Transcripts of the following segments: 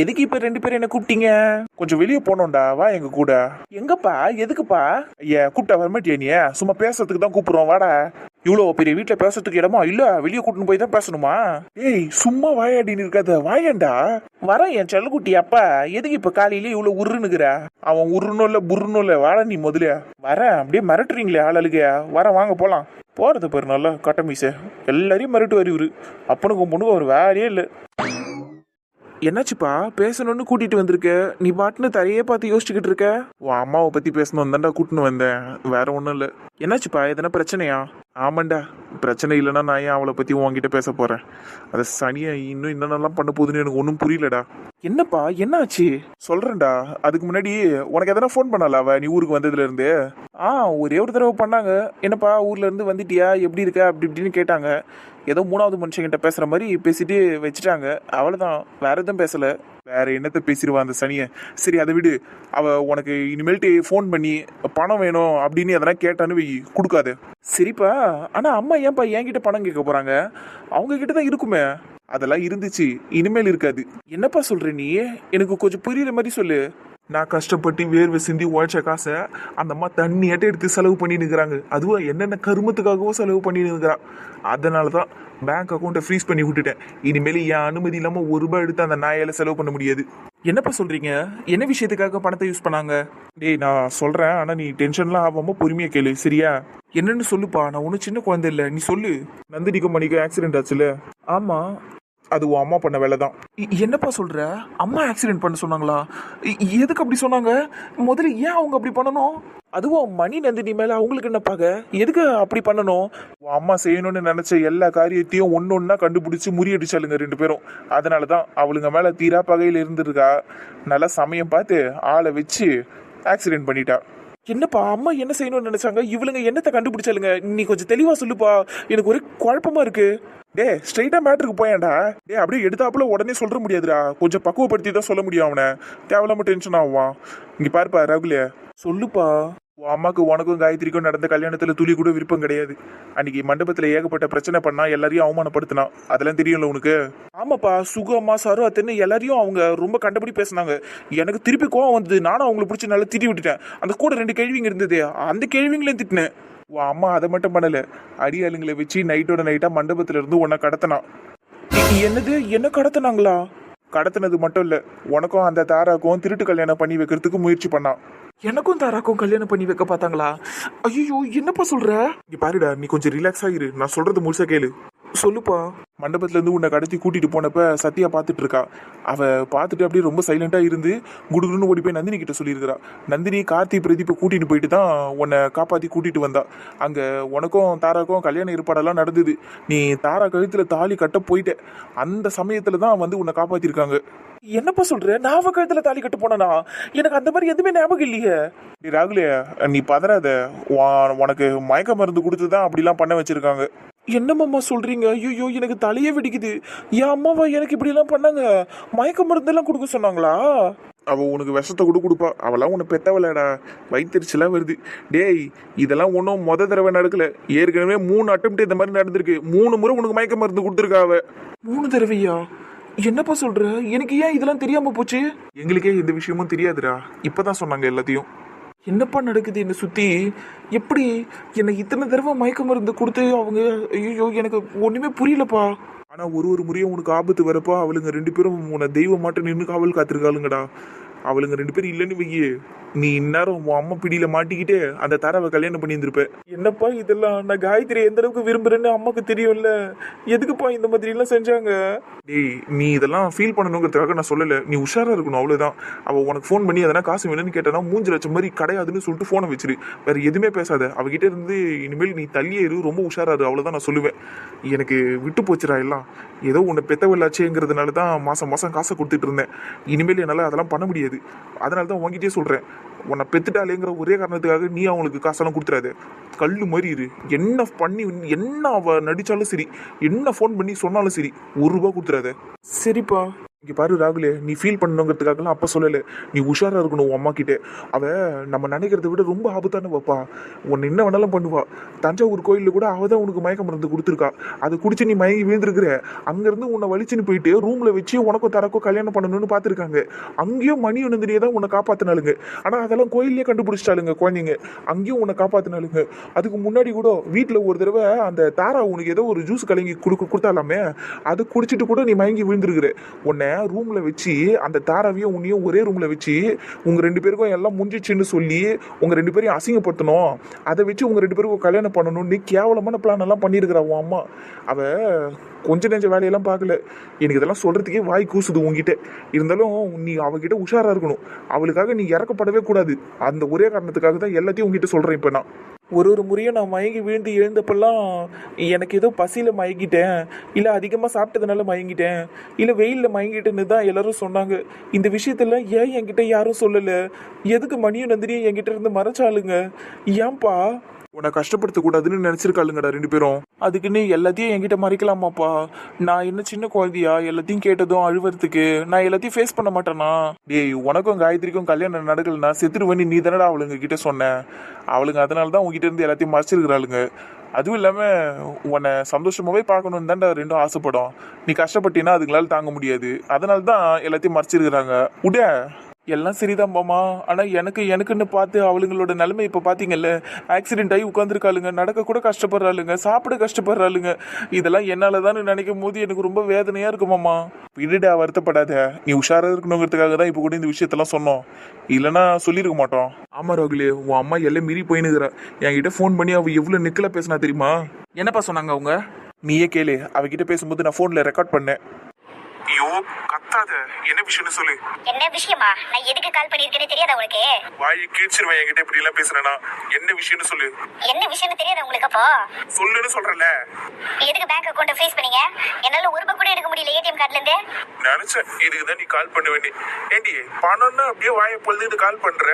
எதுக்கு இப்ப ரெண்டு பேரும் என்ன கூப்பிட்டீங்க? கொஞ்சம் வெளியே போனோம்டா வா எங்க கூட. எங்கப்பா? எதுக்குப்பா? ஐயா கூப்பிட்டா வரமாட்டியா நீ? சும்மா பேசுறதுக்கு தான் கூப்பிடுறோம் வாடா. இவ்வளோ பெரிய வீட்டில் பேசுறதுக்கு இடமா? இல்ல வெளியே கூட்டின்னு போய் தான் பேசணுமா? ஏய் சும்மா வாயாடின்னு இருக்காத வாயண்டா வரேன் என் செல்லக்குட்டி அப்பா எதுக்கு இப்ப காலையில இவ்வளவு உருன்னுக்குற? அவன் உருணும் இல்ல புருணும் இல்ல வாட நீ முதல்ல. வரேன் அப்படியே மிரட்டுறீங்களே ஆளுக வரேன் வாங்க போலாம். போறது பாரு நல்லா கட்டமீச எல்லாரையும் மிரட்டு வருவாரு அப்பனுக்கும் பொண்ணுக்கும் ஒரு வேலையே இல்லை. என்னாச்சுப்பா? பேசணும்னு கூட்டிட்டு வந்திருக்க. நீ பாட்டுன்னு தரையே பார்த்து யோசிச்சுக்கிட்டு இருக்க? உன் அம்மாவை பத்தி பேசணும் தான்டா கூட்டின்னு வந்தேன். வேற ஒன்றும் இல்லை. என்னாச்சுப்பா? எதனா பிரச்சனையா? ஆமாண்டா. பிரச்சனை இல்லைன்னா நான் ஏன் அவளை பத்தி உன்கிட்ட பேச போறேன்? அதை சனியா இன்னும் என்னென்னலாம் பண்ண போகுதுன்னு எனக்கு ஒன்றும் புரியலடா. என்னப்பா என்னாச்சு? சொல்றேன்டா அதுக்கு முன்னாடி உனக்கு எதனா ஃபோன் பண்ணல அவ? நீ ஊருக்கு வந்ததுல இருந்து ஆ ஒரே ஒரு தடவை பண்ணாங்க. என்னப்பா ஊர்ல இருந்து வந்துட்டியா? எப்படி இருக்க? அப்படி இப்படின்னு கேட்டாங்க. ஏதோ மூணாவது மனுஷங்கிட்ட பேசுற மாதிரி பேசிட்டு வச்சுட்டாங்க. அவ்வளவுதான் வேற எதுவும் பேசல. வேற என்னத்தை பேசிடுவா அந்த சனியை? சரி அதை விடு. அவ உனக்கு இனிமேல்ட்டு ஃபோன் பண்ணி பணம் வேணும் அப்படின்னு எதனா கேட்டான்னு வை கொடுக்காது. சரிப்பா ஆனா அம்மா ஏன்பா என்கிட்ட பணம் கேட்க போறாங்க? அவங்க கிட்ட தான் இருக்குமே. அதெல்லாம் இருந்துச்சு இனிமேல் இருக்காது. என்னப்பா சொல்ற நீ? எனக்கு கொஞ்சம் புரியுற மாதிரி சொல்லு. நான் கஷ்டப்பட்டு வேர்வை சிந்தி உழைச்ச காசை அந்த அம்மா தண்ணியாட்ட எடுத்து செலவு பண்ணிட்டு இருக்கிறாங்க அதுவும் என்னென்ன கருமத்துக்காகவும் செலவு பண்ணிட்டு இருக்கிறான் அதனால தான் பேங்க் அக்கௌண்ட்டை ஃப்ரீஸ் பண்ணி விட்டுட்டேன். இனிமேல் என் அனுமதி இல்லாமல் ஒரு ரூபாய் எடுத்து அந்த நாயால் செலவு பண்ண முடியாது. என்னப்பா சொல்றீங்க? என்ன விஷயத்துக்காக பணத்தை யூஸ் பண்ணாங்க? டேய் நான் சொல்றேன். ஆனா நீ டென்ஷன்லாம் ஆகாம பொறுமையா கேளு. சரியா? என்னன்னு சொல்லுப்பா. நான் ஒன்றும் சின்ன குழந்தை இல்லை. நீ சொல்லு. நந்தினிக்கும் மணிக்கும் ஆக்சிடென்ட் ஆச்சுல? ஆமா. அது உன் அம்மா பண்ண வேலை தான் என்னப்பா சொல்ற? அம்மா ஆக்சிடென்ட் பண்ண சொன்னாங்களா? எதுக்கு அப்படி சொன்னாங்க? முதல்ல ஏன் அவங்க அப்படி பண்ணணும்? அதுவும் மணி நந்தினி மேல அவங்களுக்கு என்னப்பாக எதுக்கு அப்படி பண்ணணும்? உன் அம்மா செய்யணும்னு நினைச்ச எல்லா காரியத்தையும் ஒன்னு ஒன்னா கண்டுபிடிச்சு முறியடிச்சாளுங்க ரெண்டு பேரும். அதனால தான் அவளுங்க மேல தீரா பகையில இருந்திருக்கா. நல்லா சமயம் பார்த்து ஆளை வச்சு ஆக்சிடென்ட் பண்ணிட்டா. என்னப்பா அம்மா என்ன செய்யணும்னு நினைச்சாங்க? இவளுங்க என்னத்தை கண்டுபிடிச்சாலுங்க நீ கொஞ்சம் தெளிவா சொல்லுப்பா. எனக்கு ஒரே குழப்பமா இருக்கு. டே ஸ்ட்ரைட்டா மேட்ருக்கு போயேன்டா. டே அப்படியே எடுத்தாப்புல உடனே சொல்ற முடியாதுடா. கொஞ்சம் பக்குவப்படுத்தி தான் சொல்ல முடியும் அவனை. தேவையில்லாம டென்ஷன் ஆவான். இங்க பாருப்பா ரகுலே. சொல்லுப்பா. உன் அம்மாக்கு உனக்கும் காயத்ரிக்கும் நடந்த கல்யாணத்துல துளி கூட விருப்பம் கிடையாது. அன்னைக்கு மண்டபத்துல ஏகப்பட்ட பிரச்சனை பண்ணா எல்லாரையும் அவமானப்படுத்தினான். அதெல்லாம் தெரியும்ல உனக்கு? ஆமாப்பா சுகம்மா சரோ சரு அத்தன்னு எல்லாரையும் அவங்க ரொம்ப கண்டபடி பேசினாங்க. எனக்கு திருப்பி கோவம் வந்தது. நானும் அவங்கள பிடிச்சி நல்லா திட்டி விட்டுட்டேன். அந்த கூட ரெண்டு கேள்விங்க இருந்தது. அந்த கேள்விங்களையும் திட்டினேன். உன் அம்மா அதை மட்டும் பண்ணல. அடியாளுங்களை வச்சு நைட்டோட நைட்டா மண்டபத்துல இருந்து உன்னை கடத்தினான் என்னது? என்ன கடத்தினாங்களா? கடத்தினது மட்டும் இல்ல. உனக்கும் அந்த தாராக்கும் திருட்டு கல்யாணம் பண்ணி வைக்கிறதுக்கு முயற்சி பண்ணான். எனக்கும் தாராக்கும் கல்யாணம் பண்ணி வைக்க பார்த்தாங்களா? ஐயோ என்னப்பா சொல்ற? நீ பாருடா நீ கொஞ்சம் ரிலாக்ஸ் ஆகிரு நான் சொல்றது முழுசா கேளு. சொல்லுப்பா. மண்டபத்துல இருந்து உன்னை கடத்தி கூட்டிட்டு போனப்ப சத்யா பார்த்துட்டு இருக்கா. அவ பார்த்துட்டு அப்படியே ரொம்ப சைலண்டா இருந்து குடுகுடுன்னு ஓடி போய் நந்தினி கிட்ட சொல்லியிருக்கிறா. நந்தினி கார்த்தி பிரதீப்பை கூட்டிட்டு போயிட்டு தான் உன்னை காப்பாத்தி கூட்டிட்டு வந்தா. அங்க உனக்கும் தாராக்கும் கல்யாண ஏற்பாடெல்லாம் நடந்தது. நீ தாரா கழுத்துல தாலி கட்ட போயிட்ட. அந்த சமயத்துல தான் வந்து உன்னை காப்பாத்திருக்காங்க. என்னப்பா சொல்ற? நான் அவ கழுத்துல தாலி கட்ட போனா எனக்கு அந்த மாதிரி எதுவுமே ஞாபகம் இல்லையே. நீ ராகுலே நீ பதறாத. உனக்கு மயக்க மருந்து கொடுத்து தான் அப்படிலாம் பண்ண வச்சிருக்காங்க. என்னம்மா சொல்றீங்க? ஐயோ எனக்கு தலையே வெடிக்குது. என் அம்மாவா எனக்கு இப்படி எல்லாம் பண்ணாங்க? மயக்க மருந்தெல்லாம் கொடுக்க சொன்னாங்களா? அவ உனக்கு விஷத்தை கூட கொடுப்பா. அவெல்லாம் உன்னை பெத்தவளடா வயிற்றுச்சலாம் வருது. டேய் இதெல்லாம் ஒன்றும் முத தடவை நடக்கல. ஏற்கனவே மூணு அட்டம் இந்த மாதிரி நடந்திருக்கு. மூணு முறை உனக்கு மயக்க மருந்து கொடுத்துருக்கா அவ. மூணு தடவையா? என்னப்பா சொல்ற? எனக்கு ஏன் இதெல்லாம் தெரியாம போச்சு? எங்களுக்கே இந்த விஷயமும் தெரியாதுடா. இப்பதான் சொன்னாங்க எல்லாத்தையும். என்னப்பா நடக்குது என்னை சுத்தி? எப்படி என்னை இத்தனை தடவை மயக்க மருந்து கொடுத்து அவங்க ஐயோ எனக்கு ஒண்ணுமே புரியலப்பா. ஆனா ஒரு ஒரு முறையும் உனக்கு ஆபத்து வரப்போ அவளுங்க ரெண்டு பேரும் உன்னை தெய்வம் மாட்ட நின்று காவல் காத்திருக்காளுங்கடா. அவளுங்க ரெண்டு பேரும் இல்லைன்னு வையே. நீ இந்நேரம் உன் அம்மா பிடியில மாட்டிக்கிட்டு அந்த தரவை கல்யாணம் பண்ணி என்னப்பா இதெல்லாம்? நான் காயத்ரி எந்த அளவுக்கு விரும்புறேன்னு அம்மாக்கு தெரியும்ல. எதுக்குப்பா இந்த மாதிரி எல்லாம் செஞ்சாங்க? டேய் நீ இதெல்லாம் ஃபீல் பண்ணணுங்கிறதுக்காக நான் சொல்லல. நீ உஷாரா இருக்கணும் அவ்வளவுதான். அவ உனக்கு ஃபோன் பண்ணி எதனா காசு வேணும்னு கேட்டனா மூஞ்சி லட்சம் மாதிரி கிடையாதுன்னு சொல்லிட்டு ஃபோனை வச்சிரு. வேற எதுவுமே பேசாத. அவகிட்ட இருந்து இனிமேல் நீ தள்ளியே இரு ரொம்ப உஷாரா இரு அவ்வளவுதான் நான் சொல்லுவேன். எனக்கு விட்டு போச்சுடா எல்லாம். ஏதோ உன்னை பெத்தவில்லாச்சேங்கிறதுனால தான் மாசம் மாசம் காசை கொடுத்துட்டு இருந்தேன். இனிமேல் என்னால் அதெல்லாம் பண்ண முடியாது. அதனால தான் உங்ககிட்டயே சொல்றேன். உன்னை பெத்துட்டாலேங்கிற ஒரே காரணத்துக்காக நீ அவங்களுக்கு காசெல்லாம் கொடுத்துறாத. கல்லு மாதிரி இரு. என்ன பண்ணி என்ன அவ நடிச்சாலும் சரி என்ன ஃபோன் பண்ணி சொன்னாலும் சரி ஒரு ரூபா கொடுத்துறாத. சரிப்பா. இங்கே பாரு ராகுலே நீ ஃபீல் பண்ணணுங்கிறதுக்காகலாம் அப்போ சொல்லலை. நீ உஷாராக இருக்கணும் உன் அம்மா கிட்டே அவள் நம்ம நினைக்கிறத விட ரொம்ப ஆபத்தான வைப்பா உன்னை என்ன வேணாலும் பண்ணுவா. தஞ்சாவூர் கோயிலில் கூட அவள் தான் உனக்கு மயக்க மருந்து கொடுத்துருக்கா. அதை குடிச்சு நீ மயங்கி விழுந்துருக்குற. அங்கேருந்து உன்னை வலிச்சுன்னு போயிட்டு ரூமில் வச்சு உனக்கும் தரக்கோ கல்யாணம் பண்ணணும்னு பார்த்துருக்காங்க. அங்கேயும் மணி நந்தினியை தான் உன்னை காப்பாற்றினாலுங்க ஆனால் அதெல்லாம் கோயிலே கண்டுபிடிச்சிட்டாளுங்க குழந்தைங்க. அங்கேயும் உன்னை காப்பாற்றினாலுங்க அதுக்கு முன்னாடி கூட வீட்டில் ஒரு தடவை அந்த தாரா உனக்கு ஏதோ ஒரு ஜூஸ் கலங்கி கொடுக்க கொடுத்தாலாமே. அது குடிச்சிட்டு கூட நீ மயங்கி விழுந்துருக்குற. உன்னை ரூமில் வச்சு அந்த தாராவையும் உன்னையும் ஒரே ரூமில் வச்சு உங்கள் ரெண்டு பேருக்கும் எல்லாம் முடிஞ்சிச்சுன்னு சொல்லி உங்கள் ரெண்டு பேரையும் அசிங்கப்படுத்தணும். அதை வச்சு உங்கள் ரெண்டு பேருக்கும் கல்யாணம் பண்ணணும்னு கேவலமான பிளான் எல்லாம் பண்ணியிருக்கிறா உன் அம்மா. அவள் கொஞ்ச நெஞ்ச வேலையெல்லாம் பார்க்கல. எனக்கு இதெல்லாம் சொல்கிறதுக்கே வாய் கூசுது உங்ககிட்ட இருந்தாலும் நீ அவகிட்ட உஷாராக இருக்கணும். அவளுக்காக நீ இறக்கப்படவே கூடாது. அந்த ஒரே காரணத்துக்காக தான் எல்லாத்தையும் உங்ககிட்ட சொல்கிறேன் இப்போ நான். ஒரு ஒரு முறையும் நான் மயங்கி விழுந்து எழுந்தப்பெல்லாம் எனக்கு ஏதோ பசியில் மயங்கிட்டேன். இல்லை அதிகமாக சாப்பிட்டதுனால மயங்கிட்டேன். இல்லை வெயிலில் மயங்கிட்டேன்னு தான் எல்லாரும் சொன்னாங்க. இந்த விஷயத்தெல்லாம் ஏன் என்கிட்ட யாரும் சொல்லலை? எதுக்கு மணியும் நந்தினியும் என்கிட்ட இருந்து மறைச்சாளுங்க? ஏன்பா உன்னை கஷ்டப்படுத்தக்கூடாதுன்னு நினச்சிருக்காளுங்கடா ரெண்டு பேரும். அதுக்குன்னு எல்லாத்தையும் என்கிட்ட மறைக்கலாமாப்பா? நான் என்ன சின்ன குழந்தையா? எல்லாத்தையும் கேட்டதும் அழுவறதுக்கு நான் எல்லாத்தையும் ஃபேஸ் பண்ண மாட்டேனா? டேய் உனக்கும் காயத்ரிக்கும் கல்யாணம் நடக்கலனா செத்துருவனி நீ தானடா அவளுங்க கிட்ட சொன்ன. அவளுங்க அதனால தான் உங்ககிட்ட இருந்து எல்லாத்தையும் மறைச்சிருக்கிறாளுங்க. அதுவும் இல்லாம உன்னை சந்தோஷமாவே பார்க்கணும்னு தான்டா ரெண்டும் ஆசைப்படும். நீ கஷ்டப்பட்டீங்கன்னா அதுங்களால தாங்க முடியாது. அதனால தான் எல்லாத்தையும் மறைச்சிருக்கிறாங்க. உட எல்லாம் சரிதான் பாமா ஆனா எனக்கு எனக்குன்னு பார்த்து அவளுங்களோட நிலைமை இப்ப பாத்தீங்கல்ல ஆக்சிடென்ட் ஆகி உட்காந்துருக்காளுங்க நடக்க கூட கஷ்டப்படுறாளுங்க. சாப்பிட கஷ்டப்படுறாளுங்க. இதெல்லாம் என்னாலதான் நினைக்கும் போது எனக்கு ரொம்ப வேதனையா இருக்குமாமா விடுடா வருத்தப்படாத. நீ உஷாரா இருக்கணுங்கிறதுக்காக தான் இப்ப கூட இந்த விஷயத்தெல்லாம் சொன்னோம். இல்லைன்னா சொல்லியிருக்க மாட்டோம். ஆமா ராகுலே உன் அம்மா எல்லாம் மீறி போயினுக்கிறா. என்கிட்ட ஃபோன் பண்ணி அவ எவ்வளவு நிக்கல பேசினா தெரியுமா? என்னப்பா சொன்னாங்க அவங்க? நீயே கேளு. அவகிட்ட பேசும்போது நான் ஃபோனில் ரெக்கார்ட் பண்ணேன். ஐயோ கத்தாத. என்ன விஷயம்னு சொல்லு. என்ன விஷயமா? நான் எதுக்கு கால் பண்ணிருக்கேன்னு தெரியாதா உங்களுக்கு வாயை கீழ்ச்சிருவேன் என்கிட்ட இப்படி எல்லாம் பேசுறேனா என்ன விஷயம்னு சொல்லு. என்ன விஷயம்னு தெரியாதா உங்களுக்கு அப்போ? சொல்லுன்னு சொல்றல எதுக்கு பேங்க் அக்கௌண்ட் ஃபேஸ் பண்ணீங்க? என்னால ஒரு ரூபாய் கூட எடுக்க முடியல ஏடிஎம் கார்டுல இருந்து. நினைச்சேன் இதுக்கு தான் நீ கால் பண்ண வேண்டிய ஏண்டி பணம்னா அப்படியே வாயை பொழுதுட்டு கால் பண்ற?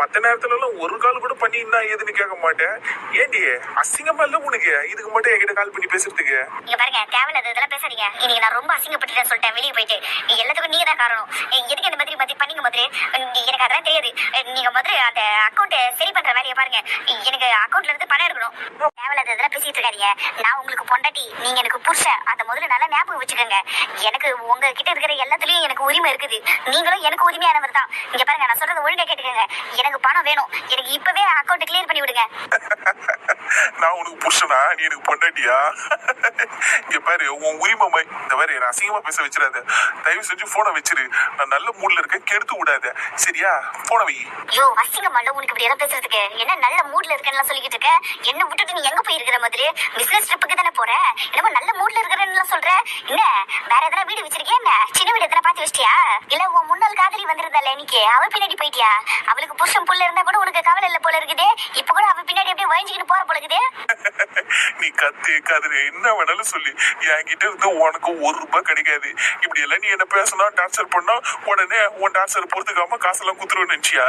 மத்த நேரத்துல எல்லாம் ஒரு கால் கூட பண்ணி என்ன ஏதுன்னு கேட்க மாட்டேன். ஏண்டி அசிங்கமா இல்ல உனக்கு? இதுக்கு மட்டும் என்கிட்ட கால் பண்ணி பேசுறதுக்கு. இங்க பாருங்க தேவையில்லாத இதெல்லாம் பேசாதீங்க. இன்னைக்கு நான் ரொம்ப அசிங்கப்பட்டுட்டேன் சொல்லிட்டேன். வெளியே போயிட்டு எல்லாத்துக்கும் நீங்க தான் காரணம் எதுக்கு இந்த மாதிரி மாதிரி பண்ணீங்க மாதிரி? எனக்கு அதெல்லாம் தெரியாது. நீங்க முதல்ல அந்த அக்கௌண்ட் சரி பண்ற வேலையை பாருங்க. எனக்கு அக்கௌண்ட்ல இருந்து பணம் எடுக்கணும். தேவையில்லாத இதெல்லாம் பேசிட்டு இருக்காதீங்க. நான் உங்களுக்கு பொண்டாட்டி நீங்க எனக்கு புருஷன் அந்த முதல்ல நல்லா ஞாபகம் வச்சுக்கோங்க. எனக்கு உங்ககிட்ட இருக்கிற எல்லாத்துலயும் எனக்கு உரிமை இருக்குது. நீங்களும் எனக்கு உரிமையானவர் தான். இங்க பாருங்க நான் சொல்றது ஒழுங்கா கேட்டுக்கோங்க. எனக்கு பணம் வேணும். எனக்கு இப்பவே அக்கௌண்ட் கிளியர் பண்ணி விடுங்க. நான் உனக்கு புருஷனா? நீ எனக்கு பொண்டாட்டியா? இங்க பாரு உன் உரிமை இந்த மாதிரி நான் அசிங்கமா பேச வச்சிடாத. தயவு செஞ்சு போனை வச்சிரு. நான் நல்ல மூட்ல இருக்கேன் கெடுத்து விடாத. சரியா? போன வை. ஐயோ அசிங்கம் மண்ட உனக்கு இப்படி எல்லாம் பேசுறதுக்கு. என்ன நல்ல மூட்ல இருக்கேன்னு சொல்லிக்கிட்டு இருக்க? என்ன விட்டுட்டு நீ எங்க போயிருக்கிற மாதிரி? பிசினஸ் ட்ரிப்புக்கு தானே போற? என்னமோ நல்ல மூட்ல இருக்கிறேன்னு சொல்ற? என்ன? வேற எதனா வீடு வச்சிருக்கியா என்ன? சின்ன வீடு எதனா பாத்து வச்சிட்டியா? இல்ல உன் முன்னாள் காதலி வந்திருந்தால இன்னைக்கு அவ பின்னாடி போயிட்டியா? அவளுக்கு புருஷன் புள்ள இருந்தா கூட உனக்கு கவலை இல்ல போல இருக்குது இப்ப கூட அவ பின்னாடி அப்படியே வழிஞ்சுக்கிட்டு போற போல இருக்குது நீ கத்து கதிரு என்ன வேணாலும் சொல்லி. என்கிட்ட இருந்து உனக்கு ஒரு ரூபாய் கிடைக்காது. இப்படி எல்லாம் நீ என்ன பேசணும் டான்சர் பண்ணா உடனே உன் டான்சர் பொறுத்துக்காம காசெல்லாம் குத்துருவேன்னு நினைச்சியா?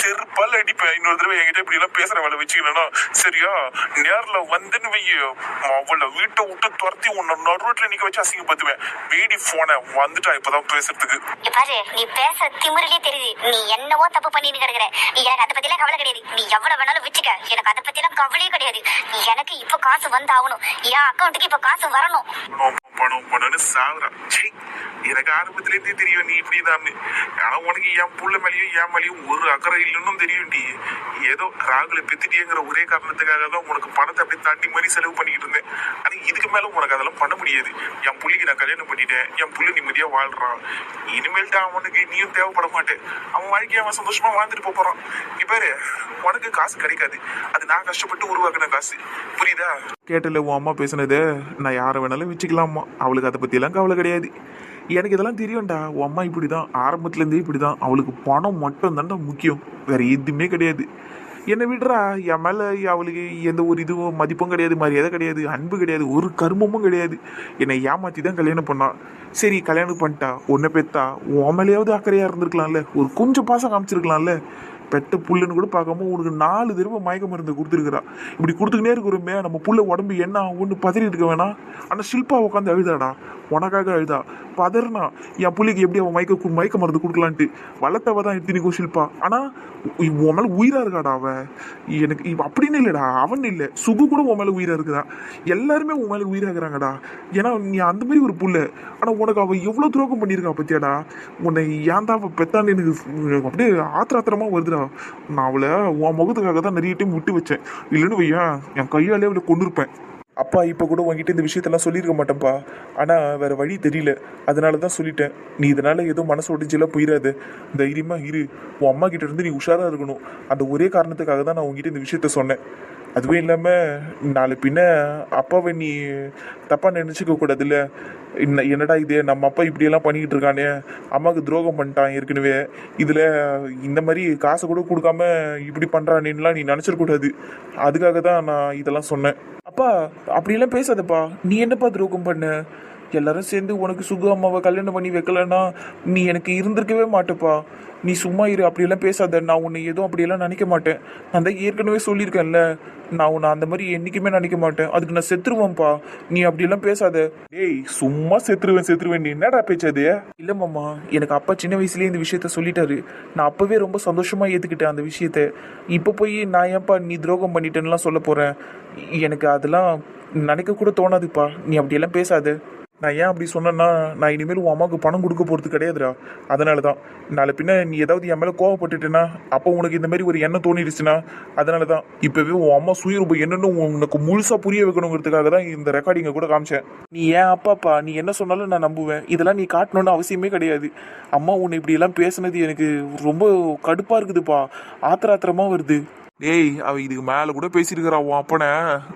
செருப்பால் அடிப்பேன். இன்னொரு தடவை என்கிட்ட இப்படி எல்லாம் பேசுற வேலை வச்சுக்கணும் சரியா? நேர்ல வந்துன்னு வையோ. அவளை வீட்டை விட்டு துரத்தி உன்னை நடுரோட்ல நிக்க வச்சு அசிங்கப்படுத்துவேன். வேடி போன வந்துட்டா இப்பதான் பேசுறதுக்கு. பாரு நீ பேச திமிரிலே தெரியுது. நீ என்னவோ தப்பு பண்ணிட்டு கிடக்குற. எனக்கு அதை பத்தி எல்லாம் கவலை கிடையாது. நீ எவ்வளவு வேணாலும் வச்சுக்க. எனக்கு அதை பத்திலாம் கவலையே கிடையாது. எனக்கு இப்ப காசு வந்து வந்தாகணும். என் அக்கௌண்ட்டுக்கு இப்ப காசு வரணும். பணம் பணம்னு சாகுறான் எனக்கு ஆரம்பத்திலேருந்தே தெரியும் நீ இப்படிதான் ஆனா உனக்கு என் புள்ள மேலையும் என் மேலையும் ஒரு அக்கறை இல்லைன்னு தெரியும் நீ ஏதோ ராகுல பெத்துட்டியங்கிற ஒரே காரணத்துக்காக தான் உனக்கு பணத்தை அப்படியே தாண்டி மாதிரி செலவு பண்ணிக்கிட்டு இருந்தேன். ஆனா இதுக்கு மேல உனக்கு அதெல்லாம் பண்ண முடியாது. என் புள்ளிக்கு நான் கல்யாணம் பண்ணிட்டேன். என் புள்ளி நிம்மதியா வாழ்றான். இனிமேல்ட்டு அவனுக்கு நீயும் தேவைப்பட மாட்டேன். அவன் வாழ்க்கையை அவன் சந்தோஷமா வாழ்ந்துட்டு போறான். நீ பாரு உனக்கு காசு கிடைக்காது. அது நான் கஷ்டப்பட்டு உருவாக்குன காசு. புரியுதா? கேட்டல உன் அம்மா பேசுனது நான் யாரை வேணாலும் வச்சுக்கலாமா அவளுக்கு அதை பற்றியெல்லாம் கவலை கிடையாது. எனக்கு இதெல்லாம் தெரியும்டா. உன் அம்மா இப்படி தான் ஆரம்பத்துலேருந்தே இப்படி தான் அவளுக்கு பணம் மட்டும் தான்டா முக்கியம். வேற எதுவுமே கிடையாது. என்னை விடுறா. என் மேலே அவளுக்கு எந்த ஒரு இதுவும் மதிப்பும் கிடையாது மரியாதை கிடையாது அன்பு கிடையாது ஒரு கருமமும் கிடையாது. என்னை ஏமாற்றி தான் கல்யாணம் பண்ணா. சரி கல்யாணம் பண்ணிட்டா. உன்னை பெத்தா. உன் மேலேயாவது அக்கறையாக இருந்திருக்கலாம்ல. ஒரு கொஞ்சம் பாசம் காமிச்சிருக்கலாம்ல. பெத்த புல்லுன்னு கூட பார்க்காம உனக்கு நாலு தடவை மயக்க மருந்து கொடுத்துருக்குறா. இப்படி கொடுத்துக்கினே இருக்கிறோமே நம்ம புள்ள உடம்பு என்ன ஆகும்னு பதறி இருக்க வேணாம். ஆனால் ஷில்பா உட்காந்து அழுதாடா. உனக்காக அழுதா. பதறனா என் புள்ளைக்கு எப்படி அவன் மயக்க மயக்க மருந்து கொடுக்கலான்ட்டு. வளர்த்தவ தான் எடுத்து ஷில்பா. ஆனால் உன் மேலே உயிராக இருக்காடா அவ. எனக்கு அப்படின்னு இல்லைடா. அவன் இல்லை. சுகு கூட உன் மேலே உயிராக இருக்குதா. எல்லாருமே உன் மேலே உயிராக இருக்கிறாங்கடா. ஏன்னா நீ அந்த மாதிரி ஒரு புள்ள. ஆனால் உனக்கு அவள் எவ்வளோ துரோகம் பண்ணியிருக்கா பத்தியாடா. உன்னை ஏன் தான் பெத்தான்னு எனக்கு அப்படியே ஆத்திர ஆத்திரமாக வருதுடா. நான் அவளை உன் முகத்துக்காக தான் நிறைய டைம் விட்டு வச்சேன். இல்லைன்னு வையா என் கையாலே அவளை கொண்டு இருப்பேன் அப்பா இப்போ கூட உங்ககிட்ட இந்த விஷயத்தெல்லாம் சொல்லியிருக்க மாட்டேன்ப்பா. ஆனால் வேற வழி தெரியல. அதனால தான் சொல்லிட்டேன். நீ இதனால ஏதோ மனசு ஒடிஞ்செல்லாம் போயிடாது தைரியமாக இரு. உன் அம்மா கிட்ட இருந்து நீ உஷாராக இருக்கணும். அந்த ஒரே காரணத்துக்காக தான் நான் உங்ககிட்ட இந்த விஷயத்த சொன்னேன். அதுவும் இல்லாமல் நாளை பின்ன அப்பாவை நீ தப்பாக நினச்சிக்க கூடாதுல்ல. என்ன என்னடா இது? நம்ம அப்பா இப்படியெல்லாம் பண்ணிக்கிட்டு இருக்கானே. அம்மாவுக்கு துரோகம் பண்ணிட்டான் ஏற்கனவே. இதில் இந்த மாதிரி காசை கூட கொடுக்காம இப்படி பண்ணுறானேன்னுலாம் நீ நினச்சிடக்கூடாது அதுக்காக தான் நான் இதெல்லாம் சொன்னேன். அப்பா அப்படியெல்லாம் பேசாதப்பா. நீ என்னப்பா துரோகம் பண்ண? எல்லாரும் சேர்ந்து உனக்கு சுகு அம்மாவை கல்யாணம் பண்ணி வைக்கலன்னா நீ எனக்கு இருந்திருக்கவே மாட்டேப்பா. நீ சும்மா இரு அப்படியெல்லாம் பேசாத. நான் உன்னை எதுவும் அப்படியெல்லாம் நினைக்க மாட்டேன். நான் தான் ஏற்கனவே சொல்லியிருக்கேன்ல. நான் உன்னை அந்த மாதிரி என்றைக்குமே நினைக்க மாட்டேன். அதுக்கு நான் செத்துருவேன்ப்பா. நீ அப்படியெல்லாம் பேசாத. டேய் சும்மா செத்துருவேன் செத்துருவேன். நீ என்னடா பேச்சாது? இல்லை மாமா எனக்கு அப்பா சின்ன வயசுலேயே இந்த விஷயத்த சொல்லிட்டாரு. நான் அப்போவே ரொம்ப சந்தோஷமாக ஏற்றுக்கிட்டேன் அந்த விஷயத்த. இப்போ போய் நான் ஏன்ப்பா நீ துரோகம் பண்ணிட்டேன்னுலாம் சொல்ல போகிறேன் எனக்கு அதெல்லாம் நினைக்க கூட தோணாதுப்பா. நீ அப்படியெல்லாம் பேசாத. நான் ஏன் அப்படி சொன்னேன்னா நான் இனிமேல் உன் அம்மாவுக்கு பணம் கொடுக்க போகிறது கிடையாதுடா. அதனால தான் நாளை பின்ன நீ ஏதாவது என் மேலே கோவப்பட்டுட்டேன்னா அப்போ உனக்கு இந்த மாதிரி ஒரு எண்ணம் தோணிடுச்சுன்னா அதனால தான் இப்போவே உன் அம்மா சுயரூபம் என்னன்னு உனக்கு முழுசாக புரிய வைக்கணுங்கிறதுக்காக தான் இந்த ரெக்கார்டிங்கை கூட காமிச்சேன். நீ ஏன் அப்பாப்பா நீ என்ன சொன்னாலும் நான் நம்புவேன். இதெல்லாம் நீ காட்டணும்னு அவசியமே கிடையாது. அம்மா உன்னை இப்படியெல்லாம் பேசுனது எனக்கு ரொம்ப கடுப்பாக இருக்குதுப்பா. ஆத்திர ஆத்திரமாக வருது. டேய் அவ இதுக்கு மேல கூட பேசியிருக்கிறா உன் அப்பனை.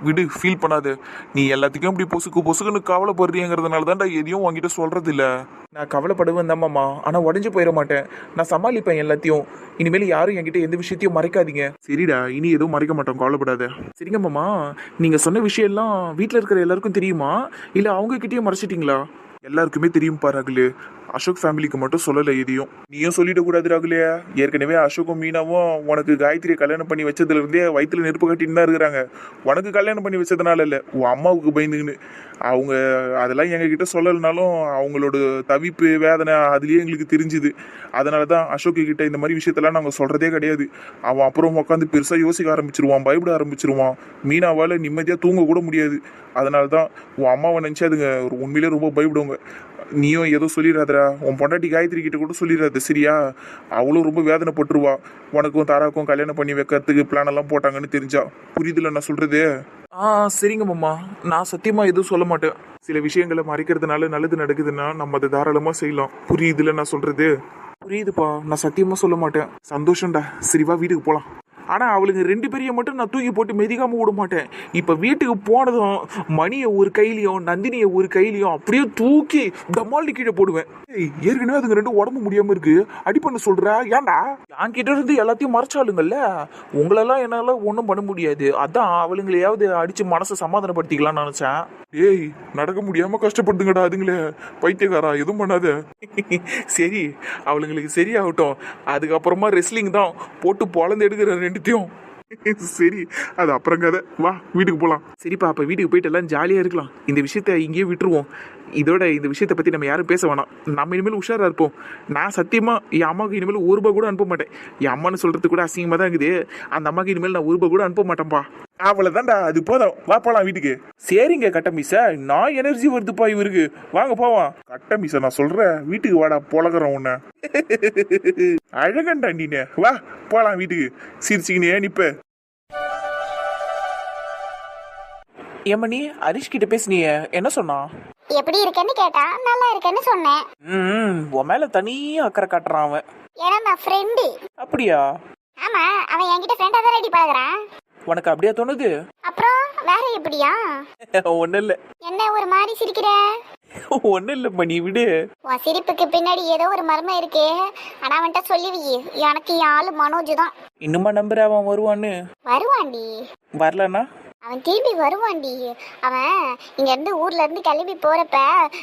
விடு ஃபீல் பண்ணாது. நீ எல்லாத்துக்கும் இப்படி பொசுக்கு பொசுக்குன்னு கவலைப்படுறீங்கிறதுனால தான்டா எதையும் உங்ககிட்ட சொல்றது இல்ல நான் கவலைப்படுவேன் தான் மாமா. ஆனா உடஞ்சு போயிட மாட்டேன். நான் சமாளிப்பேன் எல்லாத்தையும். இனிமேல் யாரும் என்கிட்ட எந்த விஷயத்தையும் மறைக்காதீங்க. சரிடா இனி எதுவும் மறைக்க மாட்டோம் கவலைப்படாத. சரிங்க மாமா. நீங்க சொன்ன விஷயம் எல்லாம் இருக்கிற எல்லாருக்கும் தெரியுமா? இல்ல அவங்க கிட்டயும் மறைச்சிட்டீங்களா? எல்லாருக்குமே தெரியும் பாரு அசோக் ஃபேமிலிக்கு மட்டும் சொல்லலை எதையும். நீயும் சொல்லிட கூடாது ஏற்கனவே அசோக்கும் மீனாவும் உனக்கு காயத்ரியை கல்யாணம் பண்ணி வச்சதுல இருந்தே வயிற்றுல நெருப்பு கட்டின்னு தான் இருக்கிறாங்க. உனக்கு கல்யாணம் பண்ணி வச்சதுனால இல்லை உன் அம்மாவுக்கு பயந்துக்கின்னு அவங்க அதெல்லாம் எங்ககிட்ட சொல்லலைனாலும் அவங்களோட தவிப்பு வேதனை அதுலேயே எங்களுக்கு தெரிஞ்சுது. அதனால தான் அசோக்கு கிட்ட இந்த மாதிரி விஷயத்தெல்லாம் நாங்கள் சொல்கிறதே கிடையாது. அவன் அப்புறம் உட்காந்து பெருசாக யோசிக்க ஆரம்பிச்சிருவான் பயப்பட ஆரம்பிச்சிருவான். மீனாவால் நிம்மதியாக தூங்க கூட முடியாது. அதனால தான் உன் அம்மாவை நினச்சி அதுங்க ஒரு உண்மையிலே ரொம்ப பயப்படுவாங்க. நீயும் ஏதோ சொல்லிடாதடா உன் பொண்டாட்டி காயத்ரி கிட்ட கூட சொல்லிடுறது சரியா? அவளும் ரொம்ப வேதனைப்பட்டுருவா. உனக்கும் தாராக்கும் கல்யாணம் பண்ணி வைக்கிறதுக்கு பிளான் எல்லாம் போட்டாங்கன்னு தெரிஞ்சா. புரியுதுல நான் சொல்றது? ஆ சரிங்க மாமா. நான் சத்தியமா எதுவும் சொல்ல மாட்டேன். சில விஷயங்களை மறைக்கிறதுனால நல்லது நடக்குதுன்னா நம்ம அதை தாராளமா செய்யலாம். புரியுதுல நான் சொல்றது? புரியுதுப்பா. நான் சத்தியமா சொல்ல மாட்டேன். சந்தோஷம்டா. சரிவா வீட்டுக்கு போலாம். ஆனா அவளுங்க ரெண்டு பேரையும் மட்டும் நான் தூக்கி போட்டு மெதிக்காம விட மாட்டேன். இப்ப வீட்டுக்கு போனதும் மணியை ஒரு கையிலயும் நந்தினியை ஒரு கையிலயும் அப்படியே தூக்கி டமால்டி கீழே போடுவேன். ஏய், ஏற்கனவே அதுங்க ரெண்டும் உடம்பு முடியாம இருக்கு. அடி பண்ண சொல்ற? ஏன்டா? என் கிட்ட இருந்து எல்லாத்தையும் மறைச்சாளுங்கல்ல உங்களெல்லாம் என்னால ஒன்றும் பண்ண முடியாது. அதான் அவளுங்களையாவது அடிச்சு மனசை சமாதானப்படுத்திக்கலாம்னு நினைச்சேன். ஏய் நடக்க முடியாம கஷ்டப்படுதுங்கடா அதுங்களே. பைத்தியக்காரா எதுவும் பண்ணாத. சரி அவளுங்களுக்கு சரியாகட்டும். அதுக்கப்புறமா ரெஸ்லிங் தான் போட்டு பொழந்து எடுக்கிற ரெண்டுத்தையும் சரி அது அப்புறம் கதை வா வீட்டுக்கு போகலாம் சரிப்பா அப்போ வீட்டுக்கு போயிட்டு எல்லாம் ஜாலியாக இருக்கலாம். இந்த விஷயத்த இங்கேயே விட்டுருவோம். இதோட இந்த விஷயத்தை பற்றி நம்ம யாரும் பேச வேணாம். நம்ம இனிமேல் உஷாராக இருப்போம். நான் சத்தியமாக என் அம்மாவுக்கு இனிமேல் ஒரு ரூபா கூட அனுப்ப மாட்டேன். என் அம்மான்னு சொல்கிறது கூட அசிங்கமாக தான் இருக்குது. அந்த அம்மாவுக்கு இனிமேல் நான் ஒரு ரூபா கூட அனுப்ப மாட்டேன்ப்பா அவ்வளோதான்டா அது போதும். வா போலாம் வீட்டுக்கு. சரிங்க கட்ட மீசா. நான் எனர்ஜி வருதுப்பா இவருக்கு. வாங்க போவான் கட்ட மீசா நான் சொல்கிறேன் வீட்டுக்கு வாடா பொழகிறோம் உன்னை. அழகண்டா நீனே. வா போலாம் வீட்டுக்கு. சிரிச்சுக்கினே நிப்ப. ஏமணி ஹரிஷ் கிட்ட பேசுனிய. என்ன சொன்னா எப்படி இருக்கேன்னு கேட்டா நல்லா இருக்கேன்னு சொன்னேன். ம் உன் மேல தனியா அக்கறை காட்டுறான் அவன். ஏன்னா நான் ஃப்ரெண்டு அப்படியா? ஆமா அவன் என்கிட்ட ஃப்ரெண்டா தான் ரெடி பழகுறான். உனக்கு அப்படியா தோணுது? அப்புறம் வேற எப்படியா? ஒன்னும் இல்ல. என்ன ஒரு மாதிரி சிரிக்கிற? ஒன்னும் இல்ல நீ விடு. உன் சிரிப்புக்கு பின்னாடி ஏதோ ஒரு மர்மம் இருக்கு. ஆனா அவன்கிட்ட சொல்லுவி எனக்கு என் ஆளு மனோஜ் தான் இன்னுமா நம்புற அவன் வருவான்னு? வருவான்டி. வரலன்னா? அவன் திரும்பி வருவான்டி. அவன் இங்க இருந்து ஊர்ல இருந்து கிளம்பி போறப்ப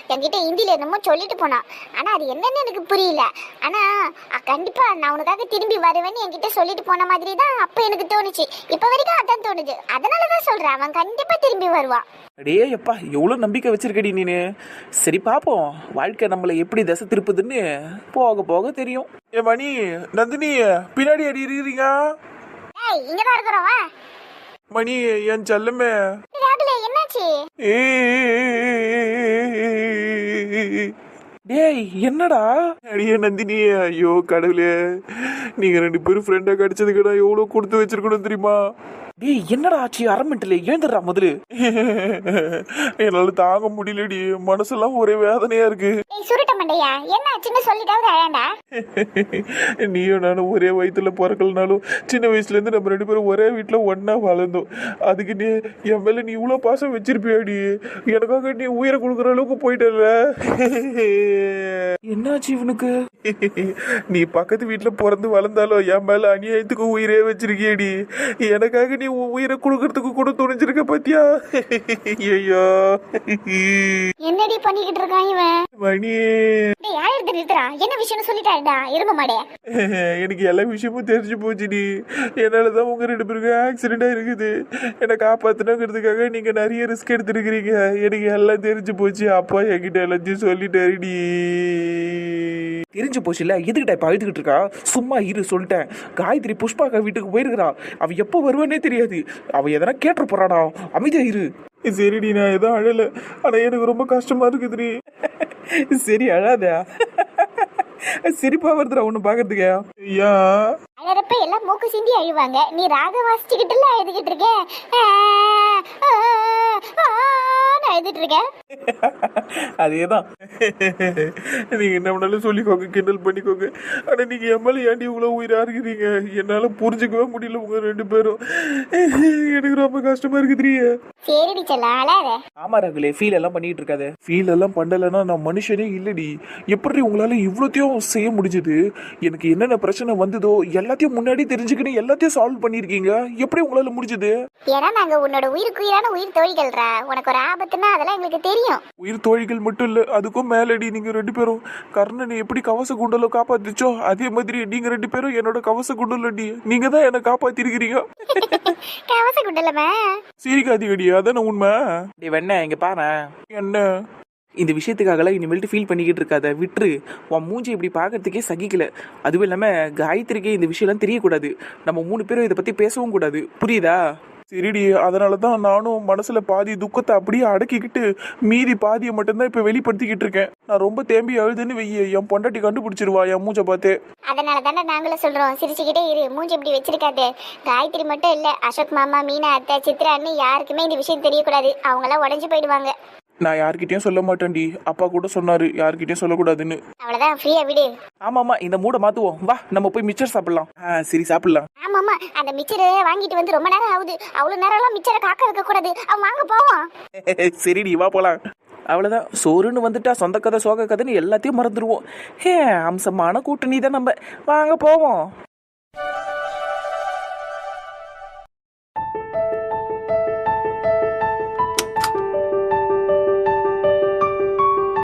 என்கிட்ட ஹிந்தில என்னமோ சொல்லிட்டு போனான். ஆனா அது என்னன்னு எனக்கு புரியல. ஆனா அ, கண்டிப்பா நான் உனக்காக திரும்பி வருவேன்னு என்கிட்ட சொல்லிட்டு போன மாதிரி தான் அப்ப எனக்கு தோணுச்சு. இப்ப வரைக்கும் அதான் தோணுது. அதனாலதான் சொல்றேன். அவன் கண்டிப்பா திரும்பி வருவான். அடே எப்பா எவ்வளோ நம்பிக்கை வச்சிருக்கடி நீனு? சரி பார்ப்போம் வாழ்க்கை நம்மளை எப்படி திசை திருப்புதுன்னு போக போக தெரியும். ஏ மணி நந்தினி பின்னாடி அடி இருக்கிறீங்க ஏய் இங்கதான் இருக்கிறோம் மணி என் செல்லமே. டேய் என்னடா? அடியே நந்தினி ஐயோ கடவுளே. நீங்க ரெண்டு பேரும் ஃப்ரெண்டா கிடைச்சதுக்கு நான் எவ்வளவு கொடுத்து வச்சிருக்கணும் தெரியுமா? டேய் என்னடா ஆச்சு? அரமெண்ட்டில் எழுந்துடுறா முதல்ல என்னால தாங்க முடியலடி. மனசெல்லாம் ஒரே வேதனையா இருக்கு. ஏய் சுருட்ட மண்டையா? என்னாச்சுன்னு சொல்லிட்டாவது அழாண்டா நீயும் நானும் ஒரே வயித்துல பிறக்கலனாலும் சின்ன வயசுல இருந்து நம்ம ரெண்டு பேரும் ஒரே வீட்டுல ஒண்ணா வளர்ந்தோம். அதுக்கு நீ என் மேல நீ இவ்வளவு பாசம் வச்சிருப்பியாடி? எனக்காக நீ உயிரை கொடுக்குற அளவுக்கு போயிட்டல என்னாச்சு இவனுக்கு நீ பக்கத்து வீட்டுல பிறந்து வளர்ந்தாலும் என் மேல அநியாயத்துக்கு உயிரே வச்சிருக்கியடி. எனக்காக நீ உயிரை கொடுக்கறதுக்கு கூட துணிஞ்சிருக்க பாத்தியா? ஐயோ என்னடி பண்ணிக்கிட்டு இருக்கான் இவன்? மணி. என்ன விஷயம்னு சொல்லிட்டாருடா? எரும மாடே. எனக்கு எல்லா விஷயமும் தெரிஞ்சு போச்சுடி. என்னாலதான் உங்க ரெண்டு பேருக்கும் ஆக்சிடென்ட் இருக்குது. என்னை காப்பாத்தணுங்கிறதுக்காக நீங்க நிறைய ரிஸ்க் எடுத்துருக்கிறீங்க. எனக்கு எல்லாம் தெரிஞ்சு போச்சு. அப்பா என்கிட்ட எல்லாத்தையும் சொல்லிட்டாருடி. தெரிஞ்சு போச்சுல எதுக்கிட்ட இப்போ அழுதுகிட்டு இருக்கா? சும்மா இரு சொல்லிட்டேன். காயத்ரி புஷ்பாக்கா வீட்டுக்கு போயிருக்கிறா. அவ எப்போ வருவானே தெரியாது. அவ எதனா கேட்டு போறாடா அமைதியா இரு. சரிடி நான் எதுவும் அழல. ஆனா எனக்கு ரொம்ப கஷ்டமா இருக்குதுடி. சரி அழாத. சிரிப்பா வருதுடா ஒன்று பார்க்கறதுக்கு. ஐயா. அழறப்ப எல்லாம் மூக்கு சிந்தி அழுவாங்க. நீ ராக வாசிச்சுக்கிட்டுல எழுதிக்கிட்டு இருக்க. அழுதுட்டு இருக்க. அதேதான். நீங்க என்ன வேணாலும் சொல்லிக்கோங்க கிண்டல் பண்ணிக்கோங்க. ஆனா நீங்க என் மேல ஏன்டி இவ்வளவு உயிரா இருக்கிறீங்க? என்னால புரிஞ்சுக்கவே முடியல உங்க ரெண்டு பேரும். எனக்கு ரொம்ப கஷ்டமா இருக்குதுடி சரிடி செல்ல அழாத. ஆமா ரகுலே ஃபீல் எல்லாம் பண்ணிட்டு இருக்காது. ஃபீல் எல்லாம் பண்ணலைன்னா நான் மனுஷனே இல்லடி. எப்படி உங்களால இவ்வளோத்தையும் செய்ய முடிஞ்சது. எனக்கு என்னென்ன பிரச்சனை வந்ததோ எல்லாத்தையும் முன்னாடி தெரிஞ்சுக்கின்னு எல்லாத்தையும் சால்வ் பண்ணியிருக்கீங்க. எப்படி உங்களால முடிஞ்சது? ஏன்னா நாங்க உன்னோட உயிருக்கு உயிரான உயிர் தோழிகள்ரா. உனக்கு ஒரு ஆபத்துன்னா அதெல்லாம் எங்களுக்கு தெரியும். உயிர் தோழிகள் மட்டும் இல்ல அதுக்கும் மேலடி நீங்க ரெண்டு பேரும். கர்ணனை எப்படி கவச குண்டல காப்பாத்திச்சோ அதே மாதிரி நீங்க ரெண்டு பேரும் என்னோட கவச குண்டலடி. நீங்க தான் என்ன காப்பாத்திருக்கிறீங்க. கவச குண்டலமே? சிரிக்காதீங்கடி அதானே உண்மை? டே வெண்ண இங்க பாரு. என்ன? இந்த விஷயத்துக்காகலாம் இனிமேல்ட்டு ஃபீல் பண்ணிக்கிட்டு இருக்காத. விட்டுரு உன் மூஞ்சி இப்படி பார்க்கறதுக்கே சகிக்கல. அதுவும் இல்லாமல் காயத்ரிக்கே இந்த விஷயம்லாம் தெரியக்கூடாது. நம்ம மூணு பேரும் இதை பற்றி பேசவும் கூடாது. புரியுதா? சரிடி. அதனால தான் நானும் மனசுல பாதி துக்கத்தை அப்படியே அடக்கிக்கிட்டு மீதி பாதியை மட்டும்தான் இப்ப வெளிப்படுத்திக்கிட்டு இருக்கேன். நான் ரொம்ப தேம்பி அழுதுன்னு வெய்ய என் பொண்டாட்டி கண்டுபிடிச்சிருவா என் மூஞ்ச பார்த்தே. அதனால தானே நாங்களும் சொல்றோம். சிரிச்சுக்கிட்டே இரு. மூஞ்சி இப்படி வச்சிருக்காது. காயத்ரி மட்டும் இல்ல அசோக் மாமா மீனா அத்தை சித்ரா அண்ணி யாருக்குமே இந்த விஷயம் தெரியக்கூடாது. அவங்க எல்லாம் உடஞ்சு போயிடுவாங்க. நான் யார்கிட்டயும் சொல்ல மாட்டேன்டி. அப்பா கூட சொன்னாரு யார்கிட்டயும் சொல்லக்கூடாதுன்னு. அவ்வளவுதான் ஃப்ரீயா விடு. ஆமாம்மா இந்த மூடை மாற்றுவோம் வா நம்ம போய் மிச்சர் சாப்பிடலாம். ஆ சரி சாப்பிடலாம். ஆமாமா அந்த மிச்சரை வாங்கிட்டு வந்து ரொம்ப நேரம் ஆகுது. அவ்வளவு நேரம் எல்லாம் மிச்சரை காக்க வைக்க கூடாது அவன் வாங்க போவோம் சரிடி வா போலாம். அவ்வளோதான் சோறுன்னு வந்துட்டா சொந்த கதை சோக கதைன்னு எல்லாத்தையும் மறந்துடுவோம். ஹே அம்சமான கூட்டணி தான் நம்ம. வாங்க போவோம்.